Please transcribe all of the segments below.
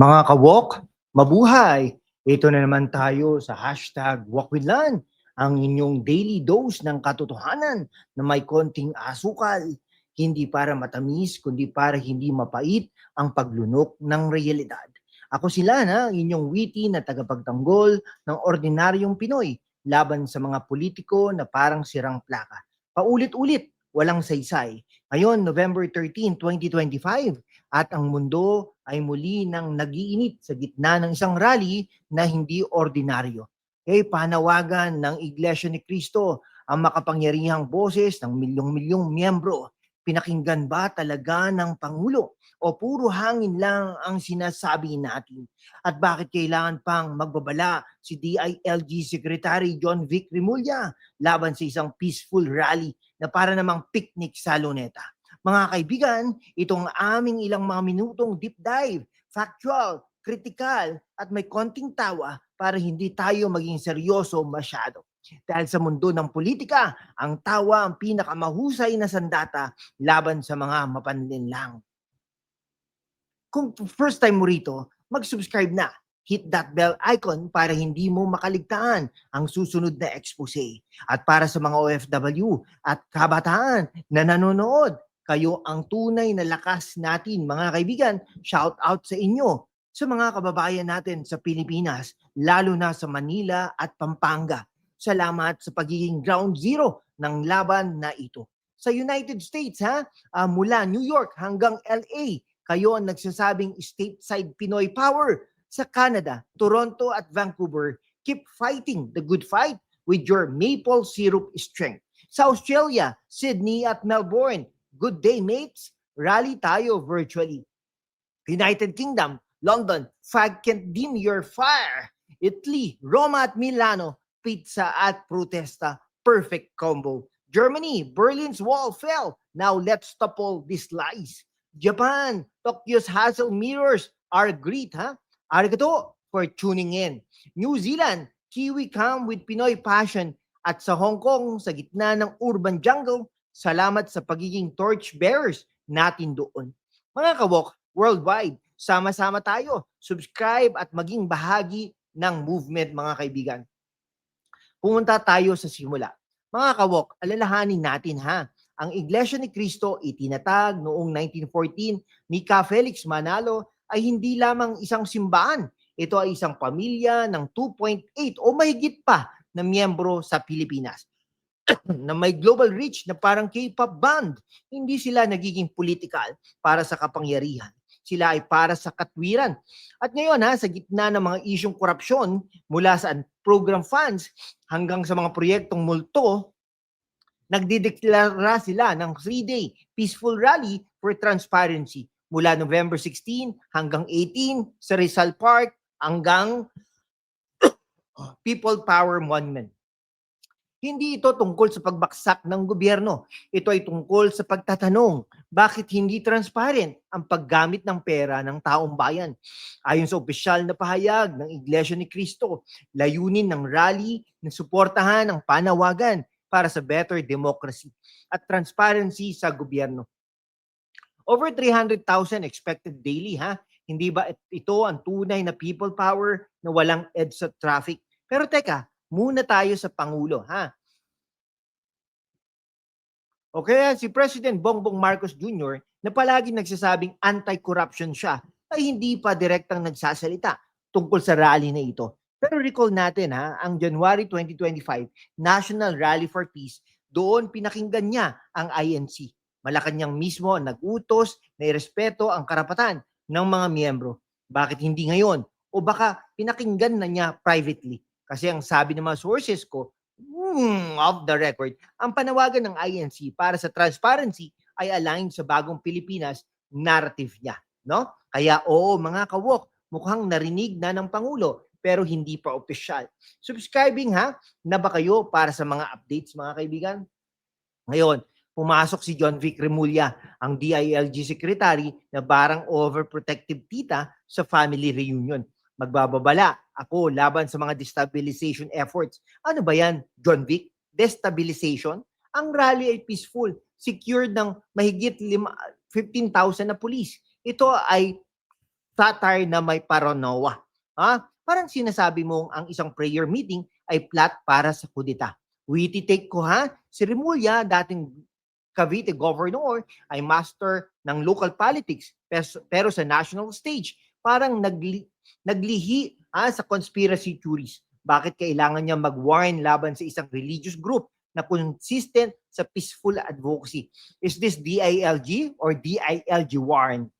Mga kawok, mabuhay! Ito na naman tayo sa hashtag Wakwidlan, ang inyong daily dose ng katotohanan na may konting asukal. Hindi para matamis, kundi para hindi mapait ang paglunok ng realidad. Ako sila na, inyong witty na tagapagtanggol ng ordinaryong Pinoy laban sa mga politiko na parang sirang plaka. Paulit-ulit, walang saysay. Ngayon, November 13, 2025, at ang mundo ay muli nang nagiinit sa gitna ng isang rally na hindi ordinaryo. Kay panawagan ng Iglesia ni Cristo ang makapangyarihang boses ng milyong-milyong miyembro. Pinakinggan ba talaga ng Pangulo o puro hangin lang ang sinasabi natin? At bakit kailangan pang magbabala si DILG Secretary John Vic Rimulya laban sa isang peaceful rally na para namang picnic sa Luneta? Mga kaibigan, itong aming ilang mga minutong deep dive, factual, critical, at may konting tawa para hindi tayo maging seryoso masyado. Dahil sa mundo ng politika, ang tawa ang pinakamahusay na sandata laban sa mga mapanlinlang. Kung first time mo rito, mag-subscribe na. Hit that bell icon para hindi mo makaligtaan ang susunod na expose. At para sa mga OFW at kabataan na nanonood, kayo ang tunay na lakas natin mga kaibigan. Shout out sa inyo sa mga kababayan natin sa Pilipinas, lalo na sa Manila at Pampanga. Salamat sa pagiging ground zero ng laban na ito. Sa United States, ha, ah, mula New York hanggang LA, kayo ang nagsasabing stateside Pinoy power. Sa Canada, Toronto at Vancouver, keep fighting the good fight with your maple syrup strength. Sa Australia, Sydney at Melbourne, good day mates, rally tayo virtually. United Kingdom, London, fag can't dim your fire. Italy, Roma at Milano, pizza at protesta, perfect combo. Germany, Berlin's wall fell. Now let's topple these lies. Japan, Tokyo's hassle mirrors are great, ha? Arigato for tuning in. New Zealand, Kiwi come with Pinoy passion. At sa Hong Kong, sa gitna ng urban jungle, salamat sa pagiging torch bearers natin doon. Mga kawok, worldwide, sama-sama tayo. Subscribe at maging bahagi ng movement, mga kaibigan. Pumunta tayo sa simula. Mga kawok, alalahanin natin ha. Ang Iglesia ni Cristo itinatag noong 1914 ni Ka Felix Manalo ay hindi lamang isang simbahan. Ito ay isang pamilya ng 2.8 o mahigit pa na miyembro sa Pilipinas na may global reach na parang K-pop band. Hindi sila nagiging political para sa kapangyarihan. Sila ay para sa katwiran. At ngayon ha, sa gitna ng mga isyong korupsyon mula sa program funds hanggang sa mga proyektong multo, nagdideklara sila ng three-day peaceful rally for transparency mula November 16 hanggang 18 sa Rizal Park hanggang People Power Monument. Hindi ito tungkol sa pagbaksak ng gobyerno. Ito ay tungkol sa pagtatanong, bakit hindi transparent ang paggamit ng pera ng taong bayan? Ayon sa opisyal na pahayag ng Iglesia ni Cristo, layunin ng rally na suportahan ang panawagan para sa better democracy at transparency sa gobyerno. Over 300,000 expected daily ha. Hindi ba it- ito ang tunay na people power na walang edge sa traffic? Pero teka, muna tayo sa Pangulo ha. O kaya si President Bongbong Marcos Jr. na palagi nagsasabing anti-corruption siya ay hindi pa direktang nagsasalita tungkol sa rally na ito. Pero recall natin ha, ang January 2025 National Rally for Peace, doon pinakinggan niya ang INC. Malacanang mismo ang nag-utos na irespeto ang karapatan ng mga miyembro. Bakit hindi ngayon? O baka pinakinggan na niya privately. Kasi ang sabi ng mga sources ko, hmm, off the record, ang panawagan ng INC para sa transparency ay aligned sa bagong Pilipinas narrative niya. No? Kaya oo, mga kawok, mukhang narinig na ng Pangulo pero hindi pa opisyal. Subscribing ha, na ba kayo para sa mga updates mga kaibigan? Ngayon, pumasok si John Vic Remulla, ang DILG secretary na barang overprotective tita sa family reunion. Magbababala ako laban sa mga destabilization efforts. Ano ba yan, John Vic? Destabilization? Ang rally ay peaceful, secured ng mahigit lima- 15,000 na police. Ito ay satire na may paranoia. Ha? Parang sinasabi mong ang isang prayer meeting ay plot para sa kudita. Witty take ko ha, si Remulla, dating Cavite governor, ay master ng local politics pero sa national stage, parang nagli, naglihi ha, sa conspiracy theories. Bakit kailangan niya mag-warn laban sa isang religious group na consistent sa peaceful advocacy? Is this DILG or DILG warn?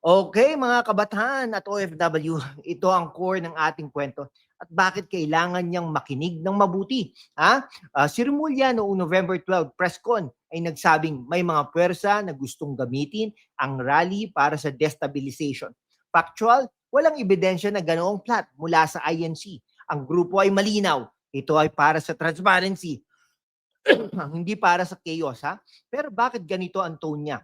Okay, mga kabataan at OFW, ito ang core ng ating kwento. At bakit kailangan niyang makinig ng mabuti? Ha? Uh, si Remulla noong November 12 press con ay nagsabing may mga pwersa na gustong gamitin ang rally para sa destabilization. Factual, walang ebidensya na ganoong plot mula sa INC. Ang grupo ay malinaw. Ito ay para sa transparency. Hindi para sa chaos, ha? Pero bakit ganito ang tone niya?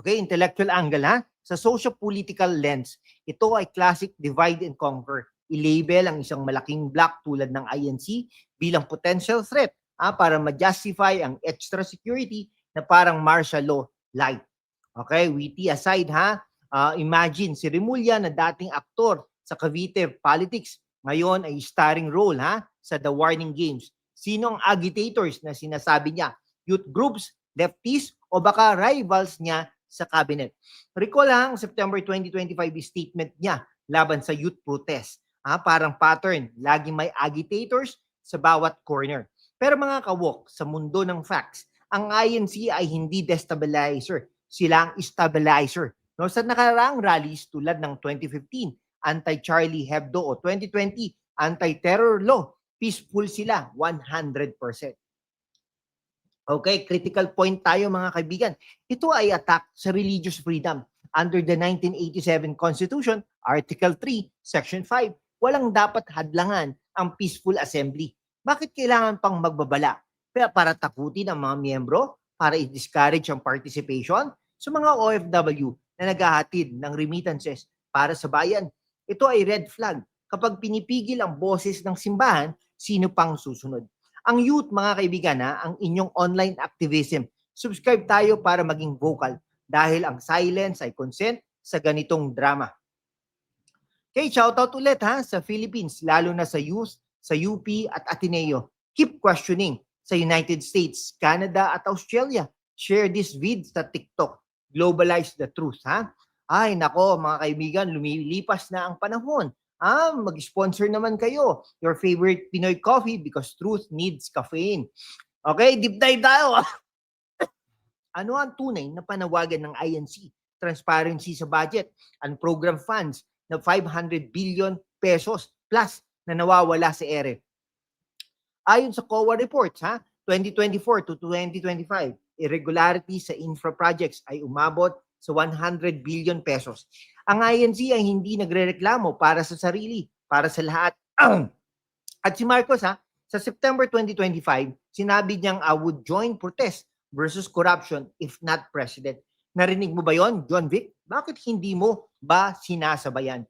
Okay, intellectual angle, ha? Sa socio-political lens, ito ay classic divide and conquer. I-label ang isang malaking block tulad ng INC bilang potential threat ah, para ma-justify ang extra security na parang martial law light. Okay, witty aside ha, uh, imagine si Remulla na dating aktor sa Cavite politics, ngayon ay starring role ha sa The Warning Games. Sino ang agitators na sinasabi niya? Youth groups, lefties, o baka rivals niya sa cabinet. Recall lang, September 2025 statement niya laban sa youth protest. Ha, parang pattern, laging may agitators sa bawat corner. Pero mga kawok, sa mundo ng facts, ang INC ay hindi destabilizer. Sila ang stabilizer. No, sa nakaraang rallies tulad ng 2015, anti-Charlie Hebdo o 2020, anti-terror law, peaceful sila 100%. Okay, critical point tayo mga kaibigan. Ito ay attack sa religious freedom. Under the 1987 Constitution, Article 3, Section 5, walang dapat hadlangan ang peaceful assembly. Bakit kailangan pang magbabala? Para takutin ang mga miyembro, para i-discourage ang participation sa mga OFW na naghahatid ng remittances para sa bayan. Ito ay red flag. Kapag pinipigil ang boses ng simbahan, sino pang susunod? Ang youth, mga kaibigan, ha, ang inyong online activism. Subscribe tayo para maging vocal dahil ang silence ay consent sa ganitong drama. Okay, shoutout ulit ha sa Philippines, lalo na sa youth, sa UP at Ateneo. Keep questioning sa United States, Canada at Australia. Share this vid sa TikTok. Globalize the truth, ha? Ay, nako, mga kaibigan, lumilipas na ang panahon Ah, mag-sponsor naman kayo. Your favorite Pinoy coffee because truth needs caffeine. Okay, deep dive tayo. ano ang tunay na panawagan ng INC? Transparency sa budget and program funds na 500 billion pesos plus na nawawala sa ere. Ayon sa COA reports, ha, 2024 to 2025, irregularities sa infra projects ay umabot sa 100 billion pesos. Ang INC ay hindi nagrereklamo para sa sarili, para sa lahat. At si Marcos ha, sa September 2025, sinabi niyang I would join protest versus corruption if not president. Narinig mo ba yon, John Vic? Bakit hindi mo ba sinasabayan?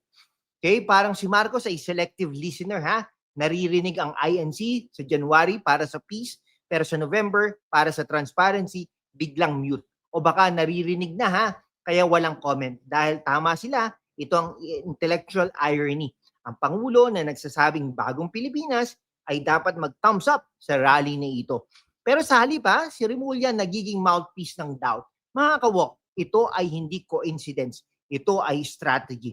Okay, parang si Marcos ay selective listener ha. Naririnig ang INC sa January para sa peace, pero sa November para sa transparency, biglang mute. O baka naririnig na ha, kaya walang comment. Dahil tama sila, ito ang intellectual irony. Ang Pangulo na nagsasabing bagong Pilipinas ay dapat mag-thumbs up sa rally na ito. Pero sa halip ha, si Remulla nagiging mouthpiece ng doubt. Mga kawok, ito ay hindi coincidence. Ito ay strategy.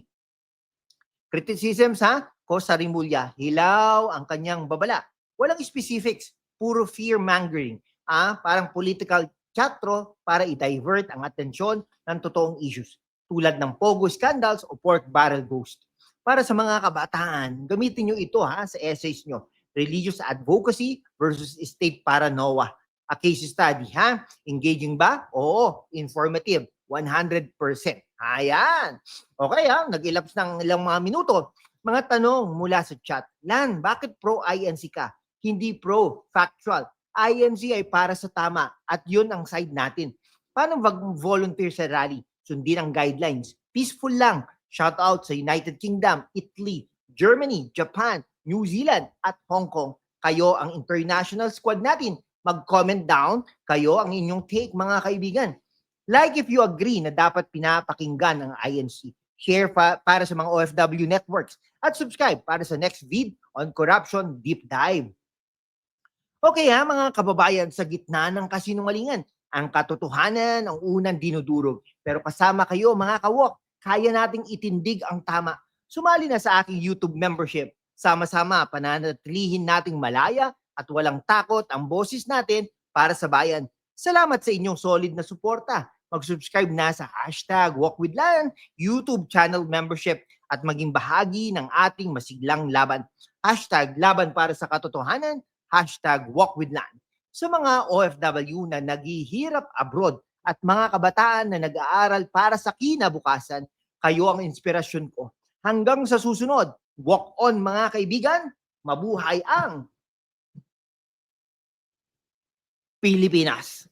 Criticisms ha, ko sa Remulla, hilaw ang kanyang babala. Walang specifics, puro fear-mongering. Ah, parang political chatro para i-divert ang atensyon ng totoong issues tulad ng Pogo scandals o pork barrel ghost. Para sa mga kabataan, gamitin nyo ito ha sa essays nyo. Religious advocacy versus state paranoia. A case study ha. Engaging ba? Oo. Informative. 100%. Ayan. Okay ha. Nag-ilaps ng ilang mga minuto. Mga tanong mula sa chat. Lan, bakit pro-INC ka? Hindi pro, factual. INC ay para sa tama at yun ang side natin. Paano mag-volunteer sa rally? Sundin ang guidelines. Peaceful lang. Shout out sa United Kingdom, Italy, Germany, Japan, New Zealand at Hong Kong. Kayo ang international squad natin. Mag-comment down kayo ang inyong take mga kaibigan. Like if you agree na dapat pinapakinggan ng INC. share pa- para sa mga OFW networks, at subscribe para sa next vid on Corruption Deep Dive. Okay ha mga kababayan, sa gitna ng kasinungalingan, ang katotohanan ang unang dinudurog. Pero kasama kayo mga kawok, kaya nating itindig ang tama. Sumali na sa aking YouTube membership. Sama-sama pananatilihin nating malaya at walang takot ang boses natin para sa bayan. Salamat sa inyong solid na suporta. Mag-subscribe na sa hashtag WalkWithLan, YouTube channel membership at maging bahagi ng ating masiglang laban. Hashtag laban para sa katotohanan, hashtag WalkWithLan. Sa mga OFW na naghihirap abroad at mga kabataan na nag-aaral para sa kinabukasan, kayo ang inspirasyon ko. Hanggang sa susunod, walk on mga kaibigan, mabuhay ang Pilipinas.